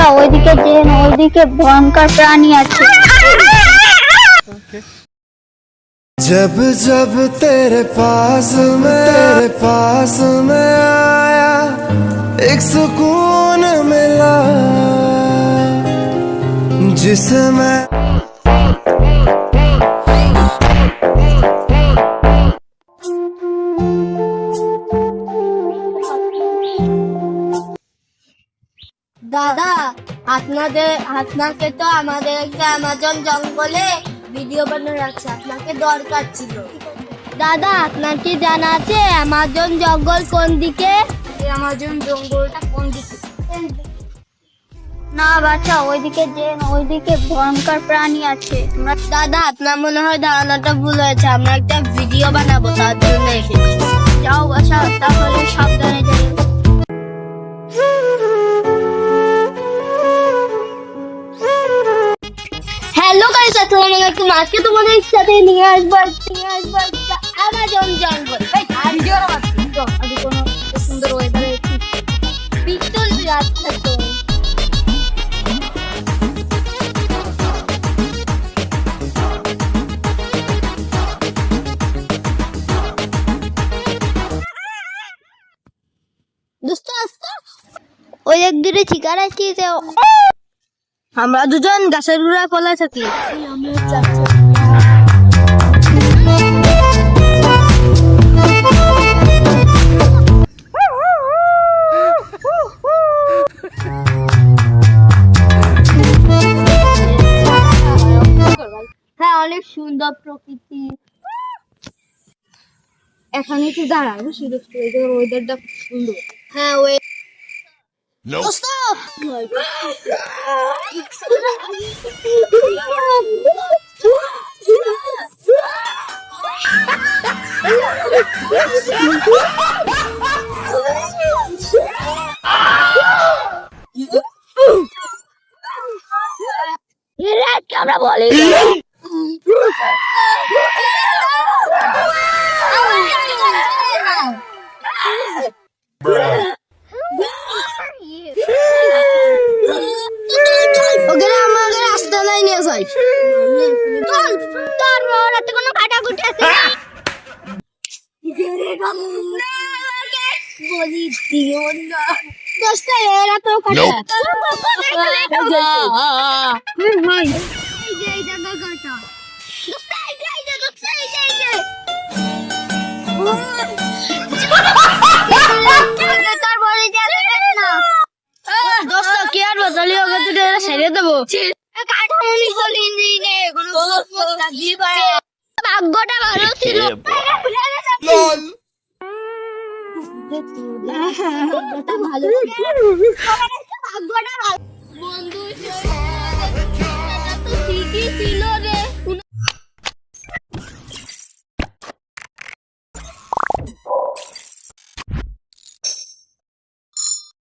বাচ্চা ওইদিকে যে ওইদিকে ভয়ঙ্কর প্রাণী আছে जब जब तेरे पास मैं तेरे पास मैं आया एक सुकून मिला जिसे দাদা আপনাদের আপনাকে তো আমাদের একটা অ্যামাজন জঙ্গলে ভিডিও বানানো আছে আপনাকে দরকার ছিল। দাদা আপনার কি জানা আছে অ্যামাজন জঙ্গল কোন দিকে? অ্যামাজন জঙ্গলটা কোন দিকে? না বাচ্চা ওইদিকে যে ওইদিকে ভয়ঙ্কর প্রাণী আছে। দাদা আপনার মনে হয় ধারণাটা ভুল হয়েছে আমরা একটা ভিডিও বানাবো তার জন্য এসেছি। যাও বাচ্চা তাহলে সাবধানে যাই। হ্যালো গাইস, আসসালামু আলাইকুম। আজকে তোমাদের সাথে নিয়ে আসব নিয়ে আসব অ্যামাজন জঙ্গল ভিডিও আগে কোনো সুন্দর ওয়েদারে পিস্তল রাস্তা তো দোস্ত দোস্ত, ওই এক দূরে শিকার আসছি আমরা দুজন গাছের গুড়া কলা থাকি হ্যাঁ অনেক সুন্দর প্রকৃতি। এখানে একটু দাঁড়া বুঝলি দোস্ত ওয়েদারটা সুন্দর। হ্যাঁ ওই দোস্ত আমরা বলি কোনো কাটাকুটি আছে বলি দিও না দোস্ত দোস্ত কি আর বদলি হবে তুই ছেড়ে দেবো কাঠামনি বলি নে কোনো ভাগ্যটা ভালো ছিল ভাগ্যটা ভালো